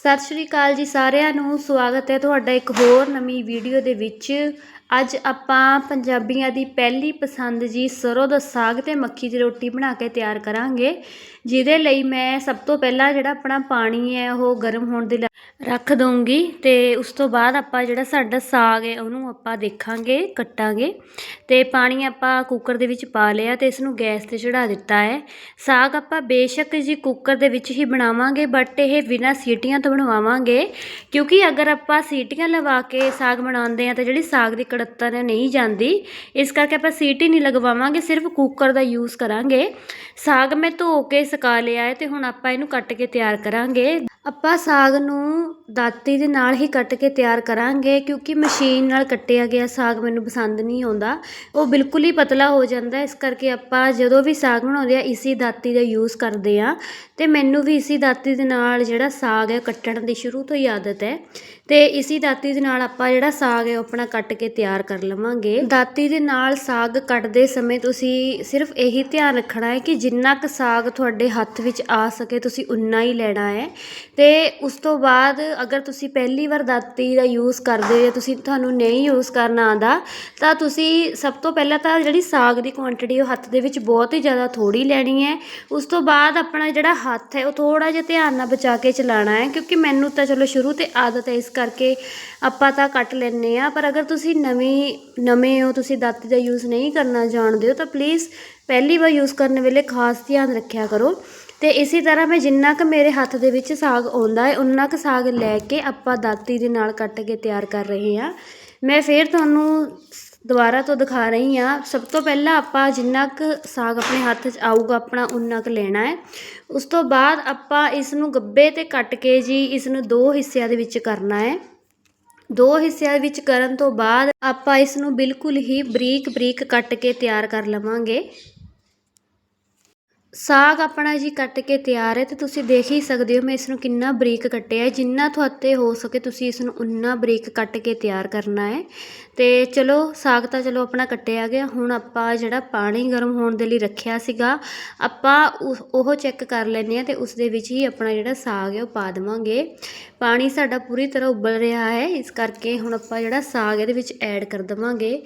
ਸਤਿ ਸ਼੍ਰੀ ਅਕਾਲ ਜੀ ਸਾਰਿਆਂ ਨੂੰ। ਸਵਾਗਤ ਹੈ ਤੁਹਾਡਾ ਇੱਕ ਹੋਰ ਨਵੀਂ ਵੀਡੀਓ ਦੇ ਵਿੱਚ। ਅੱਜ ਆਪਾਂ ਪੰਜਾਬੀਆਂ ਦੀ ਪਹਿਲੀ ਪਸੰਦ ਜੀ ਸਰ੍ਹੋਂ ਦਾ ਸਾਗ ਅਤੇ ਮੱਕੀ ਦੀ ਰੋਟੀ ਬਣਾ ਕੇ ਤਿਆਰ ਕਰਾਂਗੇ, ਜਿਹਦੇ ਲਈ ਮੈਂ ਸਭ ਤੋਂ ਪਹਿਲਾਂ ਜਿਹੜਾ ਆਪਣਾ ਪਾਣੀ ਹੈ ਉਹ ਗਰਮ ਹੋਣ ਦੇ ਲਈ ਰੱਖ ਦਊਂਗੀ ਅਤੇ ਉਸ ਤੋਂ ਬਾਅਦ ਆਪਾਂ ਜਿਹੜਾ ਸਾਡਾ ਸਾਗ ਹੈ ਉਹਨੂੰ ਆਪਾਂ ਦੇਖਾਂਗੇ, ਕੱਟਾਂਗੇ ਅਤੇ ਪਾਣੀ ਆਪਾਂ ਕੁੱਕਰ ਦੇ ਵਿੱਚ ਪਾ ਲਿਆ ਅਤੇ ਇਸ ਨੂੰ ਗੈਸ ਤੇ ਚੜ੍ਹਾ ਦਿੱਤਾ ਹੈ। ਸਾਗ ਆਪਾਂ ਬੇਸ਼ੱਕ ਜੀ ਕੁੱਕਰ ਦੇ ਵਿੱਚ ਹੀ ਬਣਾਵਾਂਗੇ ਬਟ ਇਹ ਬਿਨਾਂ ਸੀਟੀਆਂ ਤੋਂ ਬਣਵਾਵਾਂਗੇ ਕਿਉਂਕਿ ਅਗਰ ਆਪਾਂ ਸੀਟੀਆਂ ਲਵਾ ਕੇ ਸਾਗ ਬਣਾਉਂਦੇ ਆ ਤਾਂ ਜਿਹੜੀ ਸਾਗ ਦੀ ਕੜੱਤਨ ਨਹੀਂ ਜਾਂਦੀ। ਇਸ ਕਰਕੇ ਆਪਾਂ ਸੀਟੀ ਨਹੀਂ ਲਗਵਾਵਾਂਗੇ, ਸਿਰਫ ਕੁੱਕਰ ਦਾ ਯੂਜ਼ ਕਰਾਂਗੇ। ਸਾਗ ਮੈਂ ਧੋ ਕੇ ਸੁਕਾ ਲਿਆ ਹੈ ਤੇ ਹੁਣ ਆਪਾਂ ਇਹਨੂੰ ਕੱਟ ਕੇ ਤਿਆਰ ਕਰਾਂਗੇ। ਆਪਾਂ ਸਾਗ ਨੂੰ ਦਾਤੀ ਦੇ ਨਾਲ ਹੀ ਕੱਟ ਕੇ ਤਿਆਰ ਕਰਾਂਗੇ ਕਿਉਂਕਿ ਮਸ਼ੀਨ ਨਾਲ ਕੱਟਿਆ ਗਿਆ ਸਾਗ ਮੈਨੂੰ ਪਸੰਦ ਨਹੀਂ ਆਉਂਦਾ। ਉਹ ਬਿਲਕੁਲ ਹੀ ਪਤਲਾ ਹੋ ਜਾਂਦਾ ਇਸ ਕਰਕੇ ਆਪਾਂ ਜਦੋਂ ਵੀ ਸਾਗ ਬਣਾਉਂਦੇ ਹਾਂ, ਇਸੀ ਦਾਤੀ ਦਾ ਯੂਜ਼ ਕਰਦੇ ਹਾਂ। ਅਤੇ ਮੈਨੂੰ ਵੀ ਇਸੀ ਦਾਤੀ ਦੇ ਨਾਲ ਜਿਹੜਾ ਸਾਗ ਹੈ ਕੱਟਣ ਦੀ ਸ਼ੁਰੂ ਤੋਂ ਹੀ ਆਦਤ ਹੈ। ਅਤੇ ਇਸੀ ਦਾਤੀ ਦੇ ਨਾਲ ਆਪਾਂ ਜਿਹੜਾ ਸਾਗ ਹੈ, ਉਹ ਆਪਣਾ ਕੱਟ ਕੇ ਤਿਆਰ ਕਰ ਲਵਾਂਗੇ। ਦਾਤੀ ਦੇ ਨਾਲ ਸਾਗ ਕੱਟਦੇ ਸਮੇਂ ਤੁਸੀਂ ਸਿਰਫ ਇਹੀ ਧਿਆਨ ਰੱਖਣਾ ਹੈ ਕਿ ਜਿੰਨਾ ਕੁ ਸਾਗ ਤੁਹਾਡੇ ਹੱਥ ਵਿੱਚ ਆ ਸਕੇ, ਤੁਸੀਂ ਉਨਾ ਹੀ ਲੈਣਾ ਹੈ। ਤੇ ਉਸ ਤੋਂ ਬਾਅਦ ਅਗਰ ਤੁਸੀਂ ਪਹਿਲੀ ਵਾਰ ਦਾਤੀ ਦਾ ਯੂਜ਼ ਕਰਦੇ ਹੋ ਜਾਂ ਤੁਸੀਂ ਤੁਹਾਨੂੰ ਨਹੀਂ ਯੂਜ਼ ਕਰਨਾ ਆਉਂਦਾ, ਤਾਂ ਤੁਸੀਂ ਸਭ ਤੋਂ ਪਹਿਲਾਂ ਤਾਂ ਜਿਹੜੀ ਸਾਗ ਦੀ ਕੁਆਂਟਿਟੀ ਉਹ ਹੱਥ ਦੇ ਵਿੱਚ ਬਹੁਤ ਹੀ ਜ਼ਿਆਦਾ ਥੋੜ੍ਹੀ ਲੈਣੀ ਹੈ। ਉਸ ਤੋਂ ਬਾਅਦ ਆਪਣਾ ਜਿਹੜਾ ਹੱਥ ਹੈ ਉਹ ਥੋੜ੍ਹਾ ਜਿਹਾ ਧਿਆਨ ਨਾਲ ਬਚਾ ਕੇ ਚਲਾਉਣਾ ਹੈ, ਕਿਉਂਕਿ ਮੈਨੂੰ ਤਾਂ ਚਲੋ ਸ਼ੁਰੂ ਤੋਂ ਆਦਤ ਹੈ ਇਸ ਕਰਕੇ ਆਪਾਂ ਤਾਂ ਕੱਟ ਲੈਂਦੇ ਹਾਂ। ਪਰ ਅਗਰ ਤੁਸੀਂ ਨਵੀਂ, ਨਵੇਂ ਹੋ, ਤੁਸੀਂ ਦਾਤੀ ਦਾ ਯੂਜ਼ ਨਹੀਂ ਕਰਨਾ ਜਾਣਦੇ ਹੋ, ਤਾਂ ਪਲੀਜ਼ ਪਹਿਲੀ ਵਾਰ ਯੂਜ਼ ਕਰਨ ਵੇਲੇ ਖਾਸ ਧਿਆਨ ਰੱਖਿਆ ਕਰੋ। ਅਤੇ ਇਸੇ ਤਰ੍ਹਾਂ ਮੈਂ ਜਿੰਨਾ ਕੁ ਮੇਰੇ ਹੱਥ ਦੇ ਵਿੱਚ ਸਾਗ ਆਉਂਦਾ ਹੈ ਉਨਾ ਕੁ ਸਾਗ ਲੈ ਕੇ ਆਪਾਂ ਦਾਤੀ ਦੇ ਨਾਲ ਕੱਟ ਕੇ ਤਿਆਰ ਕਰ ਰਹੇ ਹਾਂ। ਮੈਂ ਫਿਰ ਤੁਹਾਨੂੰ ਦੁਬਾਰਾ ਤੋਂ ਦਿਖਾ ਰਹੀ ਹਾਂ। ਸਭ ਤੋਂ ਪਹਿਲਾਂ ਆਪਾਂ ਜਿੰਨਾ ਕੁ ਸਾਗ ਆਪਣੇ ਹੱਥ 'ਚ ਆਊਗਾ, ਆਪਣਾ ਉਨਾ ਕੁ ਲੈਣਾ ਹੈ ਉਸ ਤੋਂ ਬਾਅਦ ਆਪਾਂ ਇਸ ਨੂੰ ਗੱਬੇ ਤੇ ਕੱਟ ਕੇ ਜੀ ਇਸ ਨੂੰ ਦੋ ਹਿੱਸਿਆਂ ਦੇ ਵਿੱਚ ਕਰਨਾ ਹੈ ਦੋ ਹਿੱਸਿਆਂ ਵਿੱਚ ਕਰਨ ਤੋਂ ਬਾਅਦ ਆਪਾਂ ਇਸ ਨੂੰ ਬਿਲਕੁਲ ਹੀ ਬਰੀਕ ਬਰੀਕ ਕੱਟ ਕੇ ਤਿਆਰ ਕਰ ਲਵਾਂਗੇ। ਸਾਗ ਆਪਣਾ ਜੀ ਕੱਟ ਕੇ ਤਿਆਰ ਹੈ ਅਤੇ ਤੁਸੀਂ ਦੇਖ ਹੀ ਸਕਦੇ ਹੋ ਮੈਂ ਇਸ ਨੂੰ ਕਿੰਨਾ ਬਰੀਕ ਕੱਟਿਆ ਜਿੰਨਾ ਤੁਹਾਤੇ ਹੋ ਸਕੇ ਤੁਸੀਂ ਇਸ ਨੂੰ ਉਨਾ ਬਰੀਕ ਕੱਟ ਕੇ ਤਿਆਰ ਕਰਨਾ ਹੈ। ਅਤੇ ਚਲੋ, ਸਾਗ ਤਾਂ ਚਲੋ ਆਪਣਾ ਕੱਟਿਆ ਗਿਆ। ਹੁਣ ਆਪਾਂ ਜਿਹੜਾ ਪਾਣੀ ਗਰਮ ਹੋਣ ਦੇ ਲਈ ਰੱਖਿਆ ਸੀਗਾ, ਆਪਾਂ ਉ, ਉਹ ਚੈੱਕ ਕਰ ਲੈਂਦੇ ਹਾਂ ਅਤੇ ਉਸ ਦੇ ਵਿੱਚ ਹੀ ਆਪਣਾ ਜਿਹੜਾ ਸਾਗ ਹੈ ਉਹ ਪਾ ਦੇਵਾਂਗੇ। ਪਾਣੀ ਸਾਡਾ ਪੂਰੀ ਤਰ੍ਹਾਂ ਉਬਲ ਰਿਹਾ ਹੈ। ਇਸ ਕਰਕੇ ਹੁਣ ਆਪਾਂ ਜਿਹੜਾ ਸਾਗ ਇਹਦੇ ਵਿੱਚ ਐਡ ਕਰ ਦੇਵਾਂਗੇ।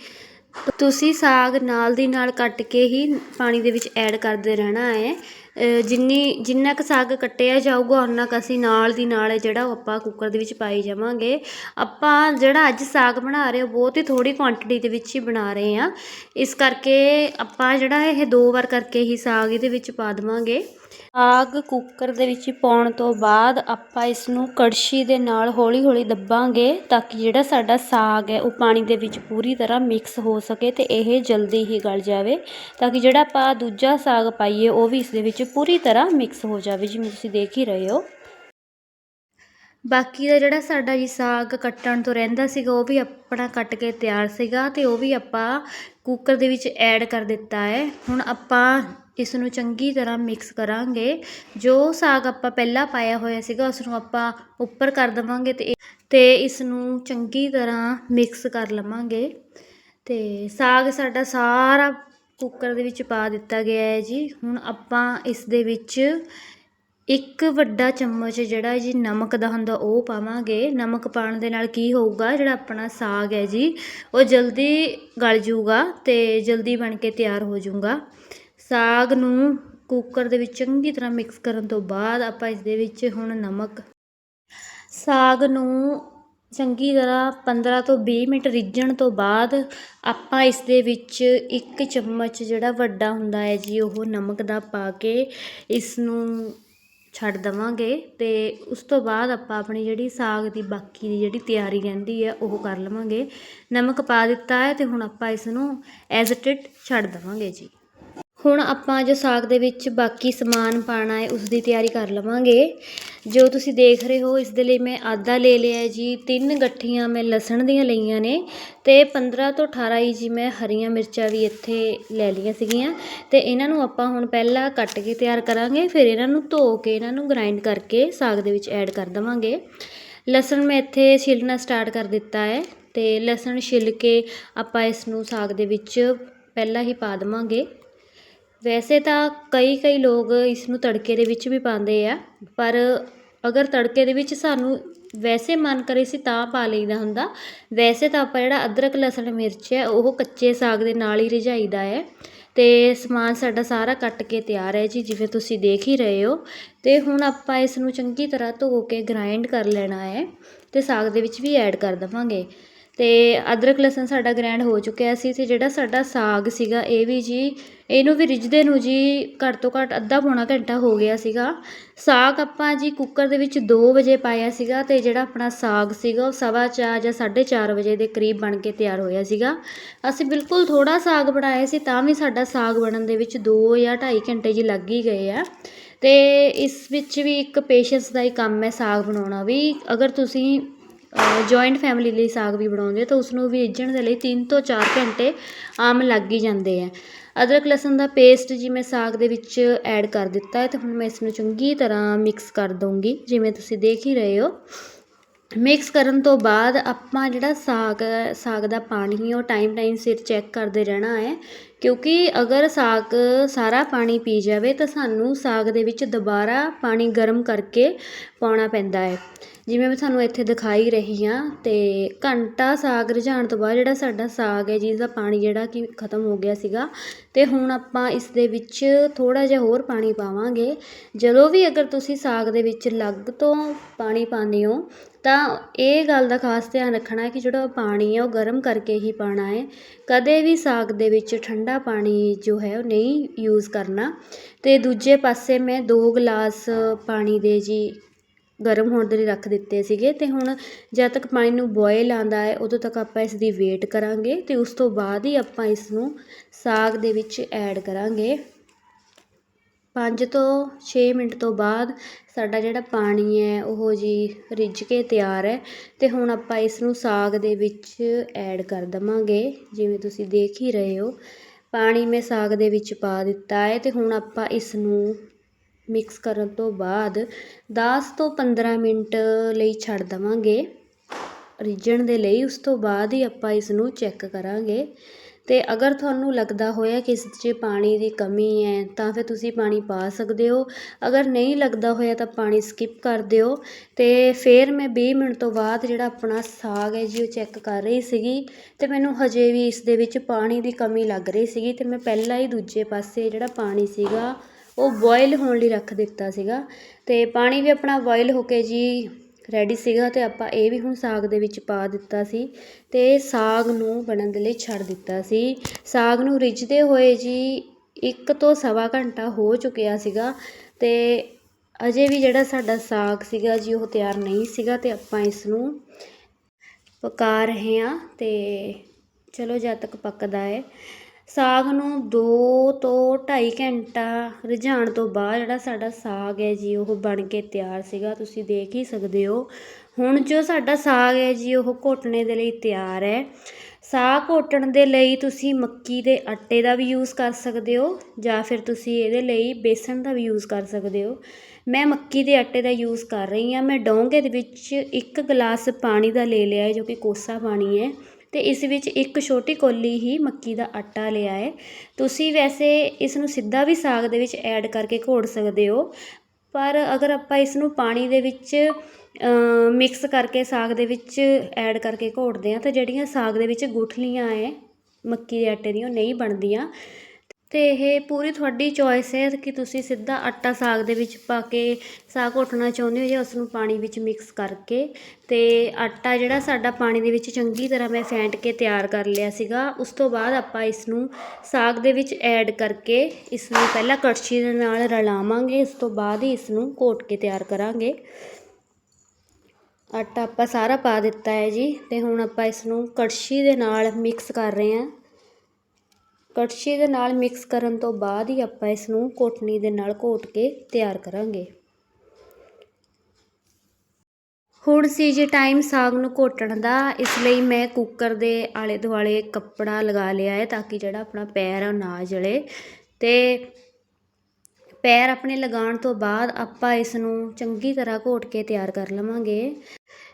ਤੁਸੀਂ ਸਾਗ ਨਾਲ ਦੀ ਨਾਲ ਕੱਟ ਕੇ ਹੀ ਪਾਣੀ ਦੇ ਵਿੱਚ ਐਡ ਕਰਦੇ ਰਹਿਣਾ ਹੈ। ਜਿੰਨੀ, ਜਿੰਨਾ ਕੁ ਸਾਗ ਕੱਟਿਆ ਜਾਊਗਾ ਉੰਨਾ ਕੁ ਅਸੀਂ ਨਾਲ ਦੀ ਨਾਲ ਜਿਹੜਾ ਉਹ ਆਪਾਂ ਕੁੱਕਰ ਦੇ ਵਿੱਚ ਪਾਈ ਜਾਵਾਂਗੇ। ਆਪਾਂ ਜਿਹੜਾ ਅੱਜ ਸਾਗ ਬਣਾ ਰਹੇ ਉਹ ਬਹੁਤ ਹੀ ਥੋੜ੍ਹੀ ਕੁਆਂਟਿਟੀ ਦੇ ਵਿੱਚ ਹੀ ਬਣਾ ਰਹੇ ਹਾਂ। ਇਸ ਕਰਕੇ ਆਪਾਂ ਜਿਹੜਾ ਇਹ ਦੋ ਵਾਰ ਕਰਕੇ ਹੀ ਸਾਗ ਇਹਦੇ ਵਿੱਚ ਪਾ ਦੇਵਾਂਗੇ। ਸਾਗ ਕੁੱਕਰ ਦੇ ਵਿੱਚ ਪਾਉਣ ਤੋਂ ਬਾਅਦ ਆਪਾਂ ਇਸ ਨੂੰ ਕੜਛੀ ਦੇ ਨਾਲ ਹੌਲੀ ਹੌਲੀ ਦੱਬਾਂਗੇ ਤਾਂ ਕਿ ਜਿਹੜਾ ਸਾਡਾ ਸਾਗ ਹੈ, ਉਹ ਪਾਣੀ ਦੇ ਵਿੱਚ ਪੂਰੀ ਤਰ੍ਹਾਂ ਮਿਕਸ ਹੋ ਸਕੇ ਤੇ ਇਹ ਜਲਦੀ ਹੀ ਗਲ ਜਾਵੇ। ਤਾਂ ਕਿ ਜਿਹੜਾ ਆਪਾਂ ਦੂਜਾ ਸਾਗ ਪਾਈਏ, ਉਹ ਵੀ ਇਸ ਦੇ ਵਿੱਚ ਪੂਰੀ ਤਰ੍ਹਾਂ ਮਿਕਸ ਹੋ ਜਾਵੇ, ਜਿਵੇਂ ਤੁਸੀਂ ਦੇਖ ਹੀ ਰਹੇ ਹੋ। ਬਾਕੀ ਦਾ ਜਿਹੜਾ ਸਾਡਾ ਜੀ ਸਾਗ ਕੱਟਣ ਤੋਂ ਰਹਿੰਦਾ ਸੀਗਾ, ਉਹ ਵੀ ਆਪਣਾ ਕੱਟ ਕੇ ਤਿਆਰ ਸੀਗਾ ਤੇ ਉਹ ਵੀ ਆਪਾਂ ਕੁੱਕਰ ਦੇ ਵਿੱਚ ਐਡ ਕਰ ਦਿੱਤਾ ਹੈ। ਹੁਣ ਆਪਾਂ ਇਸ ਨੂੰ ਚੰਗੀ ਤਰ੍ਹਾਂ ਮਿਕਸ ਕਰਾਂਗੇ। ਜੋ ਸਾਗ ਆਪਾਂ ਪਹਿਲਾਂ ਪਾਇਆ ਹੋਇਆ ਸੀਗਾ, ਉਸ ਨੂੰ ਆਪਾਂ ਉੱਪਰ ਕਰ ਦੇਵਾਂਗੇ ਤੇ ਤੇ ਇਸ ਨੂੰ ਚੰਗੀ ਤਰ੍ਹਾਂ ਮਿਕਸ ਕਰ ਲਵਾਂਗੇ। ਤੇ ਸਾਗ ਸਾਡਾ ਸਾਰਾ ਕੁੱਕਰ ਦੇ ਵਿੱਚ ਪਾ ਦਿੱਤਾ ਗਿਆ ਹੈ ਜੀ। ਹੁਣ ਆਪਾਂ ਇਸ ਦੇ ਵਿੱਚ ਇੱਕ ਵੱਡਾ ਚਮਚ ਜਿਹੜਾ ਜੀ ਨਮਕ ਦਾ ਹੁੰਦਾ ਉਹ ਪਾਵਾਂਗੇ। ਨਮਕ ਪਾਉਣ ਦੇ ਨਾਲ ਕੀ ਹੋਊਗਾ? ਜਿਹੜਾ ਆਪਣਾ ਸਾਗ ਹੈ ਜੀ, ਉਹ ਜਲਦੀ ਗਲ ਜੂਗਾ ਤੇ ਜਲਦੀ ਬਣ ਕੇ ਤਿਆਰ ਹੋ ਜੂਗਾ ਸਾਗ ਨੂੰ ਕੁੱਕਰ ਦੇ ਵਿੱਚ ਚੰਗੀ ਤਰ੍ਹਾਂ ਮਿਕਸ ਕਰਨ ਤੋਂ ਬਾਅਦ ਆਪਾਂ ਇਸ ਦੇ ਵਿੱਚ ਹੁਣ ਨਮਕ, ਸਾਗ ਨੂੰ ਚੰਗੀ ਤਰ੍ਹਾਂ 15 ਤੋਂ ਵੀਹ ਮਿੰਟ ਰਿੱਝਣ ਤੋਂ ਬਾਅਦ ਆਪਾਂ ਇਸ ਦੇ ਵਿੱਚ ਇੱਕ ਚਮਚ ਜਿਹੜਾ ਵੱਡਾ ਹੁੰਦਾ ਹੈ ਜੀ, ਉਹ ਨਮਕ ਦਾ ਪਾ ਕੇ ਇਸ ਨੂੰ ਛੱਡ ਦੇਵਾਂਗੇ ਅਤੇ ਉਸ ਤੋਂ ਬਾਅਦ ਆਪਾਂ ਆਪਣੀ ਜਿਹੜੀ ਸਾਗ ਦੀ ਬਾਕੀ ਦੀ ਜਿਹੜੀ ਤਿਆਰੀ ਰਹਿੰਦੀ ਹੈ, ਉਹ ਕਰ ਲਵਾਂਗੇ। ਨਮਕ ਪਾ ਦਿੱਤਾ ਹੈ ਅਤੇ ਹੁਣ ਆਪਾਂ ਇਸ ਨੂੰ ਐਜ਼ ਇਟ ਇਟ ਛੱਡ ਦੇਵਾਂਗੇ ਜੀ। ਹੁਣ ਆਪਾਂ ਜੋ ਸਾਗ ਦੇ ਵਿੱਚ ਬਾਕੀ ਸਮਾਨ ਪਾਣਾ ਹੈ ਉਸ ਦੀ ਤਿਆਰੀ ਕਰ ਲਵਾਂਗੇ। ਜੋ ਤੁਸੀਂ ਦੇਖ ਰਹੇ ਹੋ, ਇਸ ਦੇ ਲਈ ਮੈਂ ਆਦਾ ਲੈ ਲਿਆ ਜੀ। ਤਿੰਨ ਗੱਠੀਆਂ ਮੈਂ ਲਸਣ ਦੀਆਂ ਲਈਆਂ ਨੇ ਤੇ 15 ਤੋਂ 18 ਹੀ ਜੀ ਮੈਂ ਹਰੀਆਂ ਮਿਰਚਾਂ ਵੀ ਇੱਥੇ ਲੈ ਲਈਆਂ ਸੀਗੀਆਂ। ਤੇ ਇਹਨਾਂ ਨੂੰ ਆਪਾਂ ਹੁਣ ਪਹਿਲਾਂ ਕੱਟ ਕੇ ਤਿਆਰ ਕਰਾਂਗੇ, ਫਿਰ ਇਹਨਾਂ ਨੂੰ ਧੋ ਕੇ, ਇਹਨਾਂ ਨੂੰ ਗ੍ਰਾਈਂਡ ਕਰਕੇ ਸਾਗ ਦੇ ਵਿੱਚ ਐਡ ਕਰ ਦਵਾਂਗੇ। ਲਸਣ ਮੈਂ ਇੱਥੇ ਛਿੱਲਣਾ ਸਟਾਰਟ ਕਰ ਦਿੱਤਾ ਹੈ ਤੇ ਲਸਣ ਛਿੱਲ ਕੇ ਆਪਾਂ ਇਸ ਨੂੰ ਸਾਗ ਦੇ ਵਿੱਚ ਪਹਿਲਾਂ ਹੀ ਪਾ ਦੇਵਾਂਗੇ। ਵੈਸੇ ਤਾਂ ਕਈ ਕਈ ਲੋਕ ਇਸ ਨੂੰ ਤੜਕੇ ਦੇ ਵਿੱਚ ਵੀ ਪਾਉਂਦੇ ਆ, ਪਰ ਅਗਰ ਤੜਕੇ ਦੇ ਵਿੱਚ ਸਾਨੂੰ ਵੈਸੇ ਮਨ ਕਰੇ ਸੀ ਤਾਂ ਪਾ ਲਈਦਾ ਹੁੰਦਾ। ਵੈਸੇ ਤਾਂ ਆਪਾਂ ਜਿਹੜਾ ਅਦਰਕ, ਲਸਣ, ਮਿਰਚ ਹੈ, ਉਹ ਕੱਚੇ ਸਾਗ ਦੇ ਨਾਲ ਹੀ ਰਿਝਾਈਦਾ ਹੈ। ਅਤੇ ਸਮਾਨ ਸਾਡਾ ਸਾਰਾ ਕੱਟ ਕੇ ਤਿਆਰ ਹੈ ਜੀ, ਜਿਵੇਂ ਤੁਸੀਂ ਦੇਖ ਹੀ ਰਹੇ ਹੋ। ਅਤੇ ਹੁਣ ਆਪਾਂ ਇਸ ਨੂੰ ਚੰਗੀ ਤਰ੍ਹਾਂ ਧੋ ਕੇ ਗ੍ਰਾਈਂਡ ਕਰ ਲੈਣਾ ਹੈ ਅਤੇ ਸਾਗ ਦੇ ਵਿੱਚ ਵੀ ਐਡ ਕਰ ਦੇਵਾਂਗੇ। ਅਤੇ ਅਦਰਕ ਲਸਣ ਸਾਡਾ ਗ੍ਰੈਂਡ ਹੋ ਚੁੱਕਿਆ ਸੀ ਅਤੇ ਜਿਹੜਾ ਸਾਡਾ ਸਾਗ ਸੀਗਾ ਇਹ ਵੀ ਜੀ, ਇਹਨੂੰ ਵੀ ਰਿੱਝਦੇ ਨੂੰ ਜੀ ਘੱਟ ਤੋਂ ਘੱਟ ਅੱਧਾ ਪੌਣਾ ਘੰਟਾ ਹੋ ਗਿਆ ਸੀਗਾ। ਸਾਗ ਆਪਾਂ ਜੀ ਕੁੱਕਰ ਦੇ ਵਿੱਚ ਦੋ ਵਜੇ ਪਾਇਆ ਸੀਗਾ ਅਤੇ ਜਿਹੜਾ ਆਪਣਾ ਸਾਗ ਸੀਗਾ ਉਹ ਸਵਾ ਚਾਰ ਜਾਂ 4:30 ਵਜੇ ਦੇ ਕਰੀਬ ਬਣ ਕੇ ਤਿਆਰ ਹੋਇਆ ਸੀਗਾ। ਅਸੀਂ ਬਿਲਕੁਲ ਥੋੜ੍ਹਾ ਸਾਗ ਬਣਾਇਆ ਸੀ ਤਾਂ ਵੀ ਸਾਡਾ ਸਾਗ ਬਣਨ ਦੇ ਵਿੱਚ ਦੋ ਜਾਂ ਢਾਈ ਘੰਟੇ ਜੀ ਲੱਗ ਹੀ ਗਏ ਆ। ਅਤੇ ਇਸ ਵਿੱਚ ਵੀ ਇੱਕ ਪੇਸ਼ੈਂਸ ਦਾ ਹੀ ਕੰਮ ਹੈ ਸਾਗ ਬਣਾਉਣਾ ਵੀ। ਅਗਰ ਤੁਸੀਂ ਜੁਆਇੰਟ ਫੈਮਿਲੀ ਲਈ ਸਾਗ ਵੀ ਬਣਾਉਂਦੇ ਤਾਂ ਉਸਨੂੰ ਰਿੱਝਣ ਦੇ ਲਈ ਤਿੰਨ ਤੋਂ ਚਾਰ ਘੰਟੇ ਆਮ ਲੱਗ ਹੀ ਜਾਂਦੇ ਹੈ ਅਦਰਕ ਲਸਣ ਦਾ ਪੇਸਟ ਜੀ ਮੈਂ ਸਾਗ ਦੇ ਵਿੱਚ ਐਡ ਕਰ ਦਿੱਤਾ ਹੈ ਅਤੇ ਹੁਣ ਮੈਂ ਇਸਨੂੰ ਚੰਗੀ ਤਰ੍ਹਾਂ ਮਿਕਸ ਕਰ ਦਊਂਗੀ, ਜਿਵੇਂ ਤੁਸੀਂ ਦੇਖ ਹੀ ਰਹੇ ਹੋ। ਮਿਕਸ ਕਰਨ ਤੋਂ ਬਾਅਦ ਆਪਾਂ ਜਿਹੜਾ ਸਾਗ ਸਾਗ ਦਾ ਪਾਣੀ ਉਹ ਟਾਈਮ ਟਾਈਮ ਸਿਰ ਚੈੱਕ ਕਰਦੇ ਰਹਿਣਾ ਹੈ, ਕਿਉਂਕਿ ਅਗਰ ਸਾਗ ਸਾਰਾ ਪਾਣੀ ਪੀ ਜਾਵੇ, ਤਾਂ ਸਾਨੂੰ ਸਾਗ ਦੇ ਵਿੱਚ ਦੁਬਾਰਾ ਪਾਣੀ ਗਰਮ ਕਰਕੇ ਪਾਉਣਾ ਪੈਂਦਾ ਹੈ। ਜਿਵੇਂ ਮੈਂ ਤੁਹਾਨੂੰ ਇੱਥੇ ਦਿਖਾਈ ਰਹੀ ਹਾਂ ਅਤੇ ਘੰਟਾ ਸਾਗ ਰਿਝਾਉਣ ਤੋਂ ਬਾਅਦ ਜਿਹੜਾ ਸਾਡਾ ਸਾਗ ਹੈ ਜਿਸ ਦਾ ਪਾਣੀ ਜਿਹੜਾ ਕਿ ਖਤਮ ਹੋ ਗਿਆ ਸੀਗਾ ਅਤੇ ਹੁਣ ਆਪਾਂ ਇਸ ਦੇ ਵਿੱਚ ਥੋੜ੍ਹਾ ਜਿਹਾ ਹੋਰ ਪਾਣੀ ਪਾਵਾਂਗੇ। ਜਦੋਂ ਵੀ ਅਗਰ ਤੁਸੀਂ ਸਾਗ ਦੇ ਵਿੱਚ ਅਲੱਗ ਤੋਂ ਪਾਣੀ ਪਾਉਂਦੇ ਹੋ, ਤਾਂ ਇਹ ਗੱਲ ਦਾ ਖਾਸ ਧਿਆਨ ਰੱਖਣਾ ਕਿ ਜਿਹੜਾ ਪਾਣੀ ਹੈ ਉਹ ਗਰਮ ਕਰਕੇ ਹੀ ਪਾਉਣਾ ਹੈ। ਕਦੇ ਵੀ ਸਾਗ ਦੇ ਵਿੱਚ ਠੰਡਾ ਪਾਣੀ ਜੋ ਹੈ ਉਹ ਨਹੀਂ ਯੂਜ਼ ਕਰਨਾ। ਅਤੇ ਦੂਜੇ ਪਾਸੇ ਮੈਂ ਦੋ ਗਲਾਸ ਪਾਣੀ ਦੇ ਜੀ ਗਰਮ ਹੋਣ ਦੇ ਲਈ ਰੱਖ ਦਿੱਤੇ ਸੀਗੇ ਅਤੇ ਹੁਣ ਜਦ ਤੱਕ ਪਾਣੀ ਨੂੰ ਬੋਇਲ ਆਉਂਦਾ ਹੈ, ਉਦੋਂ ਤੱਕ ਆਪਾਂ ਇਸ ਦੀ ਵੇਟ ਕਰਾਂਗੇ ਅਤੇ ਉਸ ਤੋਂ ਬਾਅਦ ਹੀ ਆਪਾਂ ਇਸ ਨੂੰ ਸਾਗ ਦੇ ਵਿੱਚ ਐਡ ਕਰਾਂਗੇ। ਪੰਜ ਤੋਂ 6 ਮਿੰਟ ਤੋਂ ਬਾਅਦ ਸਾਡਾ ਜਿਹੜਾ ਪਾਣੀ ਹੈ, ਉਹ ਜੀ ਰਿੱਝ ਕੇ ਤਿਆਰ ਹੈ ਅਤੇ ਹੁਣ ਆਪਾਂ ਇਸ ਨੂੰ ਸਾਗ ਦੇ ਵਿੱਚ ਐਡ ਕਰ ਦੇਵਾਂਗੇ, ਜਿਵੇਂ ਤੁਸੀਂ ਦੇਖ ਹੀ ਰਹੇ ਹੋ। ਪਾਣੀ ਮੈਂ ਸਾਗ ਦੇ ਵਿੱਚ ਪਾ ਦਿੱਤਾ ਹੈ ਅਤੇ ਹੁਣ ਆਪਾਂ ਇਸ ਨੂੰ ਮਿਕਸ ਕਰਨ ਤੋਂ ਬਾਅਦ ਦਸ ਤੋਂ 15 ਮਿੰਟ ਲਈ ਛੱਡ ਦੇਵਾਂਗੇ। ਰਿੱਝਣ ਦੇ ਲਈ ਉਸ ਤੋਂ ਬਾਅਦ ਹੀ ਆਪਾਂ ਇਸ ਨੂੰ ਚੈੱਕ ਕਰਾਂਗੇ। ਅਤੇ ਅਗਰ ਤੁਹਾਨੂੰ ਲੱਗਦਾ ਹੋਇਆ ਕਿ ਇਸ 'ਚ ਪਾਣੀ ਦੀ ਕਮੀ ਹੈ, ਤਾਂ ਫਿਰ ਤੁਸੀਂ ਪਾਣੀ ਪਾ ਸਕਦੇ ਹੋ। ਅਗਰ ਨਹੀਂ ਲੱਗਦਾ ਹੋਇਆ ਤਾਂ ਪਾਣੀ ਸਕਿੱਪ ਕਰ ਦਿਓ। ਅਤੇ ਫਿਰ ਮੈਂ ਵੀਹ ਮਿੰਟ ਤੋਂ ਬਾਅਦ ਜਿਹੜਾ ਆਪਣਾ ਸਾਗ ਹੈ ਜੀ, ਉਹ ਚੈੱਕ ਕਰ ਰਹੀ ਸੀਗੀ। ਅਤੇ ਮੈਨੂੰ ਹਜੇ ਵੀ ਇਸ ਦੇ ਵਿੱਚ ਪਾਣੀ ਦੀ ਕਮੀ ਲੱਗ ਰਹੀ ਸੀਗੀ। ਅਤੇ ਮੈਂ ਪਹਿਲਾਂ ਹੀ ਦੂਜੇ ਪਾਸੇ ਜਿਹੜਾ ਪਾਣੀ ਸੀਗਾ ਉਹ ਬੋਇਲ ਹੋਣ ਲਈ ਰੱਖ ਦਿੱਤਾ ਸੀਗਾ ਅਤੇ ਪਾਣੀ ਵੀ ਆਪਣਾ ਬੋਇਲ ਹੋ ਕੇ ਜੀ ਰੈਡੀ ਸੀਗਾ ਅਤੇ ਆਪਾਂ ਇਹ ਵੀ ਹੁਣ ਸਾਗ ਦੇ ਵਿੱਚ ਪਾ ਦਿੱਤਾ ਸੀ ਅਤੇ ਸਾਗ ਨੂੰ ਬਣਨ ਦੇ ਲਈ ਛੱਡ ਦਿੱਤਾ ਸੀ। ਸਾਗ ਨੂੰ ਰਿੱਝਦੇ ਹੋਏ ਜੀ ਇੱਕ ਤੋਂ ਸਵਾ ਘੰਟਾ ਹੋ ਚੁੱਕਿਆ ਸੀਗਾ ਅਤੇ ਅਜੇ ਵੀ ਜਿਹੜਾ ਸਾਡਾ ਸਾਗ ਸੀਗਾ ਜੀ ਉਹ ਤਿਆਰ ਨਹੀਂ ਸੀਗਾ ਅਤੇ ਆਪਾਂ ਇਸ ਨੂੰ ਪਕਾ ਰਹੇ ਹਾਂ ਅਤੇ ਚਲੋ ਜਦ ਤੱਕ ਪੱਕਦਾ ਹੈ। ਸਾਗ ਨੂੰ ਦੋ ਤੋਂ ਢਾਈ ਘੰਟਾ ਰਿਝਾਉਣ ਤੋਂ ਬਾਅਦ ਜਿਹੜਾ ਸਾਡਾ ਸਾਗ ਹੈ ਜੀ, ਉਹ ਬਣ ਕੇ ਤਿਆਰ ਸੀਗਾ। ਤੁਸੀਂ ਦੇਖ ਹੀ ਸਕਦੇ ਹੋ। ਹੁਣ ਜੋ ਸਾਡਾ ਸਾਗ ਹੈ ਜੀ, ਉਹ ਘੋਟਣੇ ਦੇ ਲਈ ਤਿਆਰ ਹੈ। ਸਾਗ ਘੋਟਣ ਦੇ ਲਈ ਤੁਸੀਂ ਮੱਕੀ ਦੇ ਆਟੇ ਦਾ ਵੀ ਯੂਜ਼ ਕਰ ਸਕਦੇ ਹੋ, ਜਾਂ ਫਿਰ ਤੁਸੀਂ ਇਹਦੇ ਲਈ ਬੇਸਣ ਦਾ ਵੀ ਯੂਜ਼ ਕਰ ਸਕਦੇ ਹੋ। ਮੈਂ ਮੱਕੀ ਦੇ ਆਟੇ ਦਾ ਯੂਜ਼ ਕਰ ਰਹੀ ਹਾਂ। ਮੈਂ ਡੋਂਗੇ ਦੇ ਵਿੱਚ ਇੱਕ ਗਲਾਸ ਪਾਣੀ ਦਾ ਲੈ ਲਿਆ ਹੈ, ਜੋ ਕਿ ਕੋਸਾ ਪਾਣੀ ਹੈ। ਤੇ ਇਸ ਵਿੱਚ ਇੱਕ ਛੋਟੀ ਕੋਲੀ ਹੀ ਮੱਕੀ ਦਾ ਆਟਾ ਲਿਆ ਹੈ। ਤੁਸੀਂ ਵੈਸੇ ਇਸ ਨੂੰ ਸਿੱਧਾ ਵੀ ਸਾਗ ਦੇ ਵਿੱਚ ਐਡ ਕਰਕੇ ਘੋੜ ਸਕਦੇ ਹੋ, ਪਰ ਅਗਰ ਆਪਾਂ ਇਸ ਨੂੰ ਪਾਣੀ ਦੇ ਵਿੱਚ ਮਿਕਸ ਕਰਕੇ ਸਾਗ ਦੇ ਵਿੱਚ ਐਡ ਕਰਕੇ ਘੋੜਦੇ ਆ ਤਾਂ ਜਿਹੜੀਆਂ ਸਾਗ ਦੇ ਵਿੱਚ ਗੁਠਲੀਆਂ ਹੈ ਮੱਕੀ ਦੇ ਆਟੇ ਦੀਆਂ ਉਹ ਨਹੀਂ ਬਣਦੀਆਂ। ਤੇ ਇਹ ਪੂਰੀ ਤੁਹਾਡੀ ਚੋਇਸ ਹੈ ਕਿ ਤੁਸੀਂ ਸਿੱਧਾ ਆਟਾ ਸਾਗ ਦੇ ਵਿੱਚ ਪਾ ਕੇ ਸਾਗ ਘੋਟਣਾ ਚਾਹੁੰਦੇ ਹੋ ਜਾਂ ਉਸ ਨੂੰ ਪਾਣੀ ਵਿੱਚ ਮਿਕਸ ਕਰਕੇ ਤੇ ਆਟਾ ਜਿਹੜਾ ਸਾਡਾ ਪਾਣੀ ਦੇ ਵਿੱਚ ਚੰਗੀ ਤਰ੍ਹਾਂ ਮੈਂ ਫੈਂਟ ਕੇ ਤਿਆਰ ਕਰ ਲਿਆ ਸੀਗਾ, ਉਸ ਤੋਂ ਬਾਅਦ ਆਪਾਂ ਇਸ ਨੂੰ ਸਾਗ ਦੇ ਵਿੱਚ ਐਡ ਕਰਕੇ ਇਸ ਨੂੰ ਪਹਿਲਾਂ ਕੜਛੀ ਦੇ ਨਾਲ ਰਲਾਵਾਂਗੇ ਇਸ ਤੋਂ ਬਾਅਦ ਹੀ ਇਸ ਨੂੰ ਘੋਟ ਕੇ ਤਿਆਰ ਕਰਾਂਗੇ। ਆਟਾ ਆਪਾਂ ਸਾਰਾ ਪਾ ਦਿੱਤਾ ਹੈ ਜੀ, ਤੇ ਹੁਣ ਆਪਾਂ ਇਸ ਨੂੰ ਕੜਛੀ ਦੇ ਨਾਲ ਮਿਕਸ ਕਰ ਰਹੇ ਹਾਂ। ਕੜਛੀ ਦੇ ਨਾਲ ਮਿਕਸ ਕਰਨ ਤੋਂ ਬਾਅਦ ਹੀ ਆਪਾਂ ਇਸ ਨੂੰ ਘੋਟਣੀ ਦੇ ਨਾਲ ਘੋਟ ਕੇ ਤਿਆਰ ਕਰਾਂਗੇ। ਹੁਣ ਸੀ ਜੇ ਟਾਈਮ ਸਾਗ ਨੂੰ ਘੋਟਣ ਦਾ। ਇਸ ਲਈ ਮੈਂ ਕੁੱਕਰ ਦੇ ਆਲੇ ਦੁਆਲੇ ਕੱਪੜਾ ਲਗਾ ਲਿਆ ਹੈ ਤਾਂ ਕਿ ਜਿਹੜਾ ਆਪਣਾ ਪੈਰ ਆ ਨਾ ਜਲੇ। ਤੇ ਪੈਰ ਆਪਣੇ ਲਗਾਉਣ ਤੋਂ ਬਾਅਦ ਆਪਾਂ ਇਸ ਨੂੰ ਚੰਗੀ ਤਰ੍ਹਾਂ ਘੋਟ ਕੇ ਤਿਆਰ ਕਰ ਲਵਾਂਗੇ।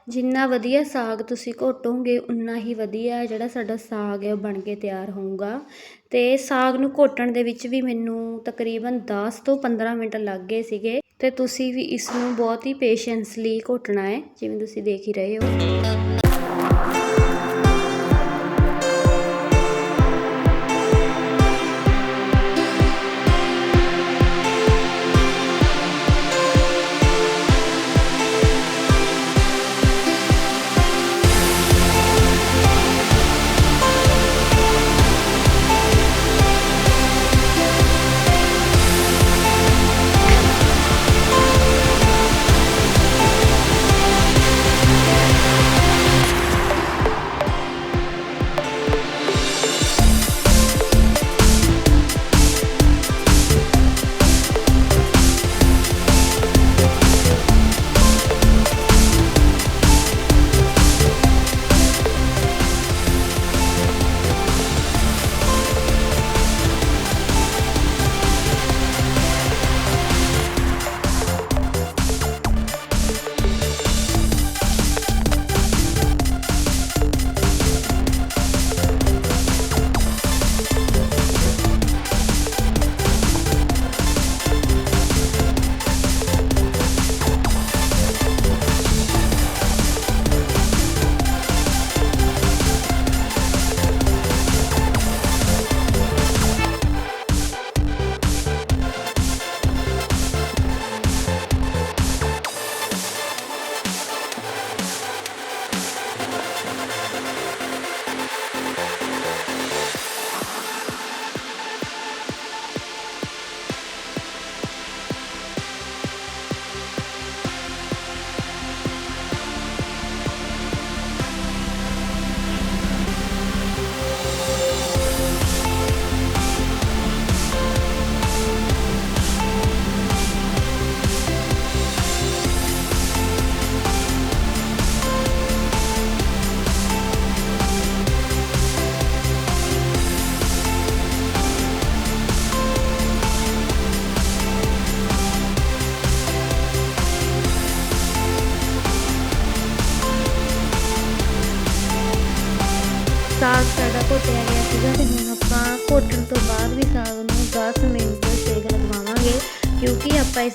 ਜਿੰਨਾ ਵਧੀਆ ਸਾਗ ਤੁਸੀਂ ਘੋਟੋਗੇ, ਉਨਾ ਹੀ ਵਧੀਆ ਜਿਹੜਾ ਸਾਡਾ ਸਾਗ ਹੈ, ਉਹ ਬਣ ਕੇ ਤਿਆਰ ਹੋਊਗਾ। ਅਤੇ ਸਾਗ ਨੂੰ ਘੋਟਣ ਦੇ ਵਿੱਚ ਵੀ ਮੈਨੂੰ ਤਕਰੀਬਨ ਦਸ ਤੋਂ 15 ਮਿੰਟ ਲੱਗ ਗਏ ਸੀਗੇ। ਅਤੇ ਤੁਸੀਂ ਵੀ ਇਸ ਨੂੰ ਬਹੁਤ ਹੀ ਪੇਸ਼ੈਂਸਲੀ ਘੋਟਣਾ ਹੈ, ਜਿਵੇਂ ਤੁਸੀਂ ਦੇਖ ਹੀ ਰਹੇ ਹੋ।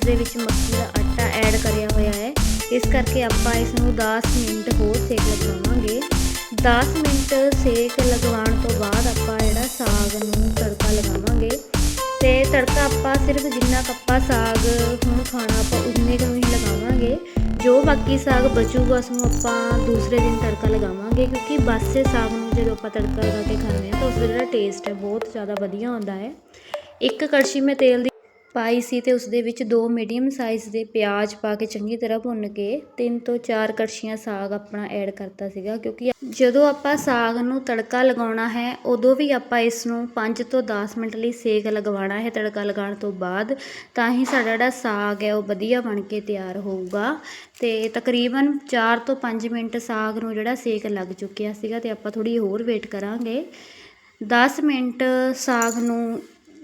ਦੇ ਵਿੱਚ ਮੱਕੀ ਦਾ ਆਟਾ ਐਡ ਕਰਿਆ ਹੋਇਆ ਹੈ। ਇਸ ਕਰਕੇ ਆਪਾਂ ਇਸ ਨੂੰ 10 ਮਿੰਟ ਹੋਰ ਸੇਕ ਲਗਵਾਵਾਂਗੇ 10 ਮਿੰਟ ਸੇਕ ਲਗਵਾਉਣ ਤੋਂ ਬਾਅਦ ਆਪਾਂ ਜਿਹੜਾ ਸਾਗ ਨੂੰ ਤੜਕਾ ਲਗਾਵਾਂਗੇ। ਤੇ ਤੜਕਾ ਆਪਾਂ ਸਿਰਫ ਜਿੰਨਾ ਕੱਪਾ ਸਾਗ ਹੁਣ ਖਾਣਾ ਆਪਾਂ ਉਨੇ ਕੁ ਹੀ ਲਗਾਵਾਂਗੇ। ਜੋ ਬਾਕੀ ਸਾਗ ਬਚੂਗਾ ਉਸ ਨੂੰ ਆਪਾਂ ਦੂਸਰੇ ਦਿਨ ਤੜਕਾ ਲਗਾਵਾਂਗੇ। ਕਿਉਂਕਿ ਬਾਸੇ ਸਾਗ ਨੂੰ ਜਦੋਂ ਆਪਾਂ ਤੜਕਾ ਲਗਾ ਕੇ ਖਾਂਦੇ ਹਾਂ ਤਾਂ ਉਸ ਦਾ ਜਿਹੜਾ ਟੇਸਟ ਹੈ ਬਹੁਤ ਜ਼ਿਆਦਾ ਵਧੀਆ ਆਉਂਦਾ ਹੈ। ਇੱਕ ਕੜਛੀ ਮੈਂ ਤੇਲ ਦੀ ਪਾਈ ਸੀ ਅਤੇ ਉਸ ਦੇ ਵਿੱਚ ਦੋ ਮੀਡੀਅਮ ਸਾਈਜ਼ ਦੇ ਪਿਆਜ਼ ਪਾ ਕੇ ਚੰਗੀ ਤਰ੍ਹਾਂ ਭੁੰਨ ਕੇ ਤਿੰਨ ਤੋਂ ਚਾਰ ਕੜਛੀਆਂ ਸਾਗ ਆਪਣਾ ਐਡ ਕਰਤਾ ਸੀਗਾ, ਕਿਉਂਕਿ ਜਦੋਂ ਆਪਾਂ ਸਾਗ ਨੂੰ ਤੜਕਾ ਲਗਾਉਣਾ ਹੈ, ਉਦੋਂ ਵੀ ਆਪਾਂ ਇਸ ਨੂੰ 5 ਤੋਂ 10 ਮਿੰਟ ਲਈ ਸੇਕ ਲਗਵਾਉਣਾ ਹੈ ਤੜਕਾ ਲਗਾਉਣ ਤੋਂ ਬਾਅਦ, ਤਾਂ ਹੀ ਸਾਡਾ ਜਿਹੜਾ ਸਾਗ ਹੈ ਉਹ ਵਧੀਆ ਬਣ ਕੇ ਤਿਆਰ ਹੋਊਗਾ ਤੇ ਤਕਰੀਬਨ 4 ਤੋਂ 5 ਮਿੰਟ ਸਾਗ ਨੂੰ ਜਿਹੜਾ ਸੇਕ ਲੱਗ ਚੁੱਕਿਆ ਸੀਗਾ ਤੇ ਆਪਾਂ ਥੋੜੀ ਹੋਰ ਵੇਟ ਕਰਾਂਗੇ। 10 ਮਿੰਟ ਸਾਗ ਨੂੰ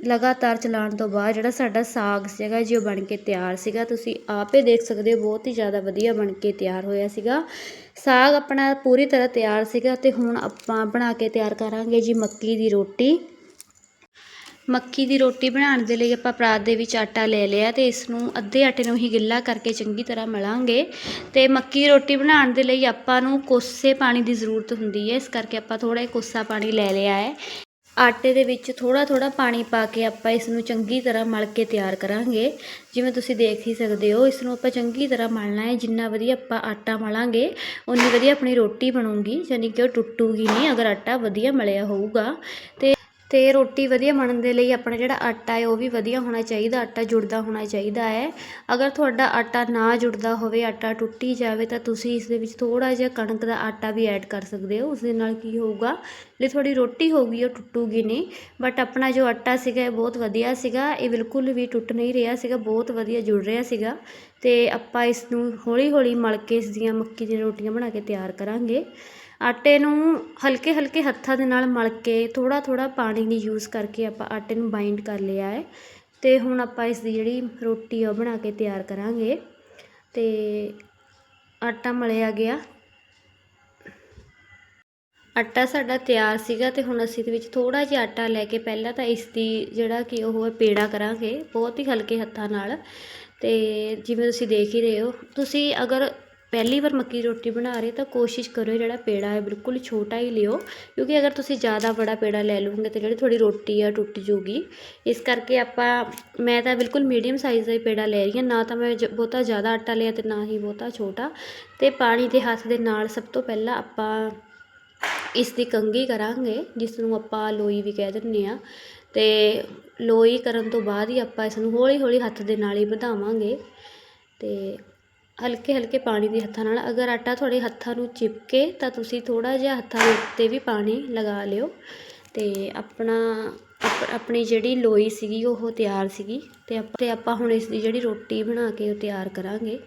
ਲਗਾਤਾਰ ਚਲਾਉਣ ਤੋਂ ਬਾਅਦ ਜਿਹੜਾ ਸਾਡਾ ਸਾਗ ਸੀਗਾ ਜੀ ਉਹ ਬਣ ਕੇ ਤਿਆਰ ਸੀਗਾ। ਤੁਸੀਂ ਆਪੇ ਦੇਖ ਸਕਦੇ ਹੋ, ਬਹੁਤ ਹੀ ਜ਼ਿਆਦਾ ਵਧੀਆ ਬਣ ਕੇ ਤਿਆਰ ਹੋਇਆ ਸੀਗਾ। ਸਾਗ ਆਪਣਾ ਪੂਰੀ ਤਰ੍ਹਾਂ ਤਿਆਰ ਸੀਗਾ ਤੇ ਹੁਣ ਆਪਾਂ ਬਣਾ ਕੇ ਤਿਆਰ ਕਰਾਂਗੇ ਜੀ ਮੱਕੀ ਦੀ ਰੋਟੀ। ਮੱਕੀ ਦੀ ਰੋਟੀ ਬਣਾਉਣ ਦੇ ਲਈ ਆਪਾਂ ਪਰਾਤ ਦੇ ਵਿੱਚ ਆਟਾ ਲੈ ਲਿਆ ਤੇ ਇਸ ਨੂੰ ਅੱਧੇ ਆਟੇ ਨੂੰ ਹੀ ਗਿੱਲਾ ਕਰਕੇ ਚੰਗੀ ਤਰ੍ਹਾਂ ਮਲਾਂਗੇ। ਤੇ ਮੱਕੀ ਦੀ ਰੋਟੀ ਬਣਾਉਣ ਦੇ ਲਈ ਆਪਾਂ ਨੂੰ ਕੋਸੇ ਪਾਣੀ ਦੀ ਜ਼ਰੂਰਤ ਹੁੰਦੀ ਹੈ, ਇਸ ਕਰਕੇ ਆਪਾਂ ਥੋੜਾ ਜਿਹਾ ਕੋਸਾ ਪਾਣੀ ਲੈ ਲਿਆ ਹੈ। ਆਟੇ ਦੇ ਵਿੱਚ ਥੋੜਾ ਥੋੜਾ ਪਾਣੀ ਪਾ ਕੇ ਆਪਾਂ ਇਸ ਨੂੰ ਚੰਗੀ ਤਰ੍ਹਾਂ ਮਲ ਕੇ ਤਿਆਰ ਕਰਾਂਗੇ। ਜਿਵੇਂ ਤੁਸੀਂ ਦੇਖ ਹੀ ਸਕਦੇ ਹੋ ਇਸ ਨੂੰ ਆਪਾਂ ਚੰਗੀ ਤਰ੍ਹਾਂ ਮਲਣਾ ਹੈ। ਜਿੰਨਾ ਵਧੀਆ ਆਪਾਂ ਆਟਾ ਮਲਾਂਗੇ ਉਨੀ ਵਧੀਆ ਆਪਣੀ ਰੋਟੀ ਬਣੂਗੀ, ਯਾਨੀ ਕਿ ਉਹ ਟੁੱਟੂਗੀ ਨਹੀਂ, ਅਗਰ ਆਟਾ ਵਧੀਆ ਮਲਿਆ ਹੋਊਗਾ। ਤੇ ਅਤੇ ਰੋਟੀ ਵਧੀਆ ਬਣਨ ਦੇ ਲਈ ਆਪਣਾ ਜਿਹੜਾ ਆਟਾ ਹੈ, ਉਹ ਵੀ ਵਧੀਆ ਹੋਣਾ ਚਾਹੀਦਾ, ਆਟਾ ਜੁੜਦਾ ਹੋਣਾ ਚਾਹੀਦਾ ਹੈ। ਅਗਰ ਤੁਹਾਡਾ ਆਟਾ ਨਾ ਜੁੜਦਾ ਹੋਵੇ, ਆਟਾ ਟੁੱਟੀ ਜਾਵੇ, ਤਾਂ ਤੁਸੀਂ ਇਸ ਦੇ ਵਿੱਚ ਥੋੜ੍ਹਾ ਜਿਹਾ ਕਣਕ ਦਾ ਆਟਾ ਵੀ ਐਡ ਕਰ ਸਕਦੇ ਹੋ। ਉਸ ਦੇ ਨਾਲ ਕੀ ਹੋਊਗਾ ਜਿਹੜੀ ਤੁਹਾਡੀ ਰੋਟੀ ਹੋਊਗੀ ਉਹ ਟੁੱਟੂਗੀ ਨਹੀਂ ਬਟ ਆਪਣਾ ਜੋ ਆਟਾ ਸੀਗਾ, ਇਹ ਬਹੁਤ ਵਧੀਆ ਸੀਗਾ। ਇਹ ਬਿਲਕੁਲ ਵੀ ਟੁੱਟ ਨਹੀਂ ਰਿਹਾ ਸੀਗਾ, ਬਹੁਤ ਵਧੀਆ ਜੁੜ ਰਿਹਾ ਸੀਗਾ। ਅਤੇ ਆਪਾਂ ਇਸ ਨੂੰ ਹੌਲੀ ਹੌਲੀ ਮਲ ਕੇ ਇਸ ਦੀਆਂ ਮੱਕੀ ਦੀਆਂ ਰੋਟੀਆਂ ਬਣਾ ਕੇ ਤਿਆਰ ਕਰਾਂਗੇ। ਆਟੇ ਨੂੰ ਹਲਕੇ ਹਲਕੇ ਹੱਥਾਂ ਦੇ ਨਾਲ ਮਲ ਕੇ ਥੋੜ੍ਹਾ ਥੋੜ੍ਹਾ ਪਾਣੀ ਦੀ ਯੂਜ਼ ਕਰਕੇ ਆਪਾਂ ਆਟੇ ਨੂੰ ਬਾਈਂਡ ਕਰ ਲਿਆ ਹੈ। ਅਤੇ ਹੁਣ ਆਪਾਂ ਇਸ ਦੀ ਜਿਹੜੀ ਰੋਟੀ ਆ ਉਹ ਬਣਾ ਕੇ ਤਿਆਰ ਕਰਾਂਗੇ। ਅਤੇ ਆਟਾ ਮਲਿਆ ਗਿਆ। ਆਟਾ ਸਾਡਾ ਤਿਆਰ ਸੀਗਾ ਤੇ ਹੁਣ ਅਸੀਂ ਇਹਦੇ ਵਿੱਚ ਥੋੜਾ ਜਿਹਾ ਆਟਾ ਲੈ ਕੇ ਪਹਿਲਾਂ ਤਾਂ ਇਸ ਦੀ ਜਿਹੜਾ ਕਿ ਉਹ ਹੈ ਪੇੜਾ ਕਰਾਂਗੇ, ਬਹੁਤ ਹੀ ਹਲਕੇ ਹੱਥਾਂ ਨਾਲ। ਤੇ ਜਿਵੇਂ ਤੁਸੀਂ ਦੇਖ ਹੀ ਰਹੇ ਹੋ, ਤੁਸੀਂ ਅਗਰ ਪਹਿਲੀ ਵਾਰ ਮੱਕੀ ਦੀ ਰੋਟੀ ਬਣਾ ਰਹੇ ਤਾਂ ਕੋਸ਼ਿਸ਼ ਕਰੋ ਜਿਹੜਾ ਪੇੜਾ ਹੈ ਬਿਲਕੁਲ ਛੋਟਾ ਹੀ ਲਿਓ, ਕਿਉਂਕਿ ਅਗਰ ਤੁਸੀਂ ਜ਼ਿਆਦਾ ਬੜਾ ਪੇੜਾ ਲੈ ਲਓਗੇ ਤਾਂ ਜਿਹੜੀ ਤੁਹਾਡੀ ਰੋਟੀ ਆ, ਟੁੱਟ ਜੂਗੀ ਇਸ ਕਰਕੇ ਆਪਾਂ, ਮੈਂ ਤਾਂ ਬਿਲਕੁਲ ਮੀਡੀਅਮ ਸਾਈਜ਼ ਦਾ ਹੀ ਪੇੜਾ ਲੈ ਰਹੀ ਹਾਂ, ਨਾ ਤਾਂ ਮੈਂ ਜ- ਬਹੁਤਾ ਜ਼ਿਆਦਾ ਆਟਾ ਲਿਆ ਤੇ ਨਾ ਹੀ ਬਹੁਤਾ ਛੋਟਾ। ਤੇ ਪਾਣੀ ਦੇ ਹੱਥ ਦੇ ਨਾਲ ਸਭ ਤੋਂ ਪਹਿਲਾਂ ਆਪਾਂ ਇਸ ਦੀ ਕੰਘੀ ਕਰਾਂਗੇ, ਜਿਸ ਨੂੰ ਆਪਾਂ ਲੋਈ ਵੀ ਕਹਿ ਦਿੰਦੇ ਆ ਤੇ ਲੋਈ ਕਰਨ ਤੋਂ ਬਾਅਦ ਹੀ ਆਪਾਂ ਇਸ ਨੂੰ ਹੌਲੀ ਹੌਲੀ ਹੱਥ ਦੇ ਨਾਲ ਹੀ ਵਧਾਵਾਂਗੇ। ਤੇ ਹਲਕੇ ਹਲਕੇ ਪਾਣੀ ਦੇ ਹੱਥਾਂ ਨਾਲ। ਅਗਰ ਆਟਾ ਤੁਹਾਡੇ ਹੱਥਾਂ ਨੂੰ ਚਿਪਕੇ, ਤਾਂ ਤੁਸੀਂ ਥੋੜ੍ਹਾ ਜਿਹਾ ਹੱਥਾਂ ਦੇ ਉੱਤੇ ਵੀ ਪਾਣੀ ਲਗਾ ਲਿਓ। ਅਤੇ ਆਪਣਾ ਆਪਣੀ ਜਿਹੜੀ ਲੋਈ ਸੀਗੀ, ਉਹ ਤਿਆਰ ਸੀਗੀ। ਅਤੇ ਆਪਾਂ ਅਤੇ ਆਪਾਂ ਹੁਣ ਇਸ ਦੀ ਜਿਹੜੀ ਰੋਟੀ ਬਣਾ ਕੇ ਉਹ ਤਿਆਰ ਕਰਾਂਗੇ।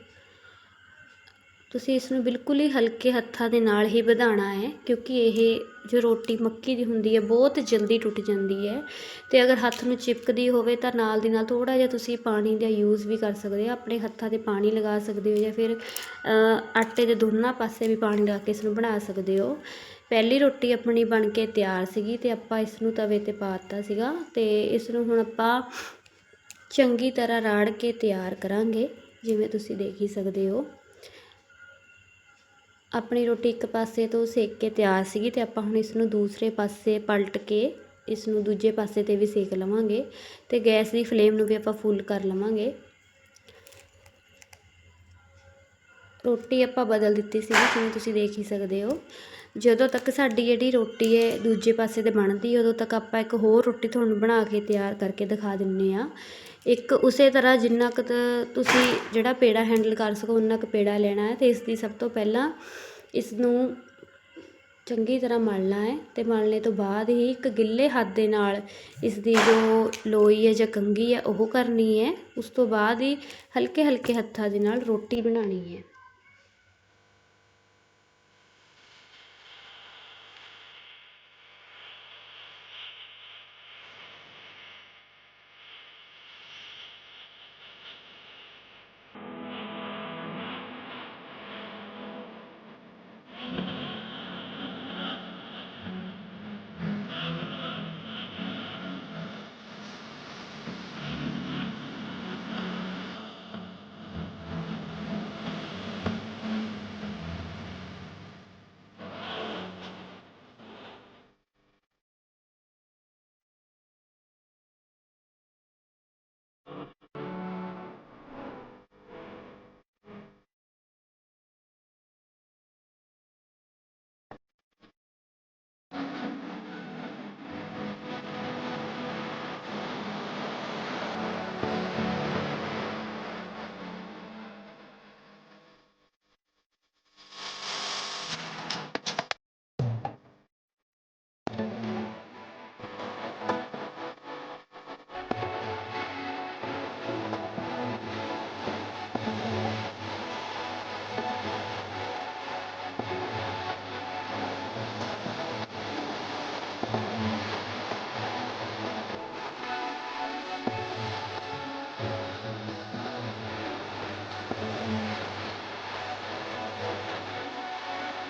ਤੁਸੀਂ ਇਸ ਨੂੰ ਬਿਲਕੁਲ ਹੀ ਹਲਕੇ ਹੱਥਾਂ ਦੇ ਨਾਲ ਹੀ ਵਧਾਉਣਾ ਹੈ, ਕਿਉਂਕਿ ਇਹ ਜੋ ਰੋਟੀ ਮੱਕੀ ਦੀ ਹੁੰਦੀ ਹੈ, ਬਹੁਤ ਜਲਦੀ ਟੁੱਟ ਜਾਂਦੀ ਹੈ। ਅਤੇ ਅਗਰ ਹੱਥ ਨੂੰ ਚਿਪਕਦੀ ਹੋਵੇ ਤਾਂ ਨਾਲ ਦੀ ਨਾਲ ਥੋੜ੍ਹਾ ਜਿਹਾ ਤੁਸੀਂ ਪਾਣੀ ਦਾ ਯੂਜ਼ ਵੀ ਕਰ ਸਕਦੇ ਹੋ, ਆਪਣੇ ਹੱਥਾਂ ਤੇ ਪਾਣੀ ਲਗਾ ਸਕਦੇ ਹੋ ਜਾਂ ਫਿਰ ਆਟੇ ਦੇ ਦੋਨਾਂ ਪਾਸੇ ਵੀ ਪਾਣੀ ਲਾ ਕੇ ਇਸ ਨੂੰ ਬਣਾ ਸਕਦੇ ਹੋ। ਪਹਿਲੀ ਰੋਟੀ ਆਪਣੀ ਬਣ ਕੇ ਤਿਆਰ ਸੀਗੀ ਤੇ ਆਪਾਂ ਇਸ ਨੂੰ ਤਵੇ ਤੇ ਪਾ ਦਿੱਤਾ ਸੀਗਾ ਤੇ ਇਸ ਨੂੰ ਹੁਣ ਆਪਾਂ ਚੰਗੀ ਤਰ੍ਹਾਂ ਰਾੜ ਕੇ ਤਿਆਰ ਕਰਾਂਗੇ, ਜਿਵੇਂ ਤੁਸੀਂ ਦੇਖ ਹੀ ਸਕਦੇ ਹੋ। ਆਪਣੀ ਰੋਟੀ ਇੱਕ ਪਾਸੇ ਤੋਂ ਸੇਕ ਕੇ ਤਿਆਰ ਸੀਗੀ ਅਤੇ ਆਪਾਂ ਹੁਣ ਇਸ ਨੂੰ ਦੂਸਰੇ ਪਾਸੇ ਪਲਟ ਕੇ ਇਸ ਨੂੰ ਦੂਜੇ ਪਾਸੇ ਤੇ ਵੀ ਸੇਕ ਲਵਾਂਗੇ ਅਤੇ ਗੈਸ ਦੀ ਫਲੇਮ ਨੂੰ ਵੀ ਆਪਾਂ ਫੁੱਲ ਕਰ ਲਵਾਂਗੇ। ਰੋਟੀ ਆਪਾਂ ਬਦਲ ਦਿੱਤੀ ਸੀ, ਜਿਵੇਂ ਤੁਸੀਂ ਦੇਖ ਹੀ ਸਕਦੇ ਹੋ। ਜਦੋਂ ਤੱਕ ਸਾਡੀ ਜਿਹੜੀ ਰੋਟੀ ਹੈ ਦੂਜੇ ਪਾਸੇ ਤੇ ਬਣਦੀ, ਉਦੋਂ ਤੱਕ ਆਪਾਂ ਇੱਕ ਹੋਰ ਰੋਟੀ ਤੁਹਾਨੂੰ ਬਣਾ ਕੇ ਤਿਆਰ ਕਰਕੇ ਦਿਖਾ ਦਿੰਨੇ ਆ। ਇੱਕ ਉਸੇ ਤਰ੍ਹਾਂ ਜਿੰਨਾ ਕੁ ਤ- ਤੁਸੀਂ ਜਿਹੜਾ ਪੇੜਾ ਹੈਂਡਲ ਕਰ ਸਕੋ ਉਨਾ ਕੁ ਪੇੜਾ ਲੈਣਾ ਹੈ ਅਤੇ ਇਸ ਦੀ ਸਭ ਤੋਂ ਪਹਿਲਾਂ ਇਸ ਨੂੰ ਚੰਗੀ ਤਰ੍ਹਾਂ ਮਲਣਾ ਹੈ ਅਤੇ ਮਲਣੇ ਤੋਂ ਬਾਅਦ ਹੀ ਇੱਕ ਗਿੱਲੇ ਹੱਥ ਦੇ ਨਾਲ ਇਸ ਦੀ ਜੋ ਲੋਈ ਹੈ ਜਾਂ ਕੰਘੀ ਹੈ, ਉਹ ਕਰਨੀ ਹੈ। ਉਸ ਤੋਂ ਬਾਅਦ ਹੀ ਹਲਕੇ ਹਲਕੇ ਹੱਥਾਂ ਦੇ ਨਾਲ ਰੋਟੀ ਬਣਾਉਣੀ ਹੈ।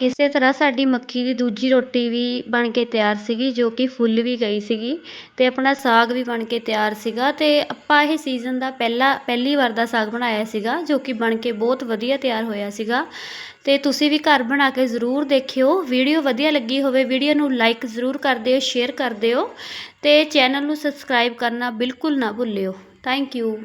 ਇਸੇ ਤਰ੍ਹਾਂ ਸਾਡੀ ਮੱਕੀ ਦੀ ਦੂਜੀ ਰੋਟੀ ਵੀ ਬਣ ਕੇ ਤਿਆਰ ਸੀਗੀ, ਜੋ ਕਿ ਫੁੱਲ ਵੀ ਗਈ ਸੀਗੀ ਅਤੇ ਆਪਣਾ ਸਾਗ ਵੀ ਬਣ ਕੇ ਤਿਆਰ ਸੀਗਾ ਅਤੇ ਆਪਾਂ ਇਹ ਸੀਜ਼ਨ ਦਾ ਪਹਿਲਾ, ਪਹਿਲੀ ਵਾਰ ਦਾ ਸਾਗ ਬਣਾਇਆ ਸੀਗਾ, ਜੋ ਕਿ ਬਣ ਕੇ ਬਹੁਤ ਵਧੀਆ ਤਿਆਰ ਹੋਇਆ ਸੀਗਾ। ਅਤੇ ਤੁਸੀਂ ਵੀ ਘਰ ਬਣਾ ਕੇ ਜ਼ਰੂਰ ਦੇਖਿਓ, ਵੀਡੀਓ ਵਧੀਆ ਲੱਗੀ ਹੋਵੇ ਵੀਡੀਓ ਨੂੰ ਲਾਈਕ ਜ਼ਰੂਰ ਕਰ ਦਿਓ ਸ਼ੇਅਰ ਕਰ ਦਿਓ ਅਤੇ ਚੈਨਲ ਨੂੰ ਸਬਸਕ੍ਰਾਈਬ ਕਰਨਾ ਬਿਲਕੁਲ ਨਾ ਭੁੱਲਿਓ। Thank you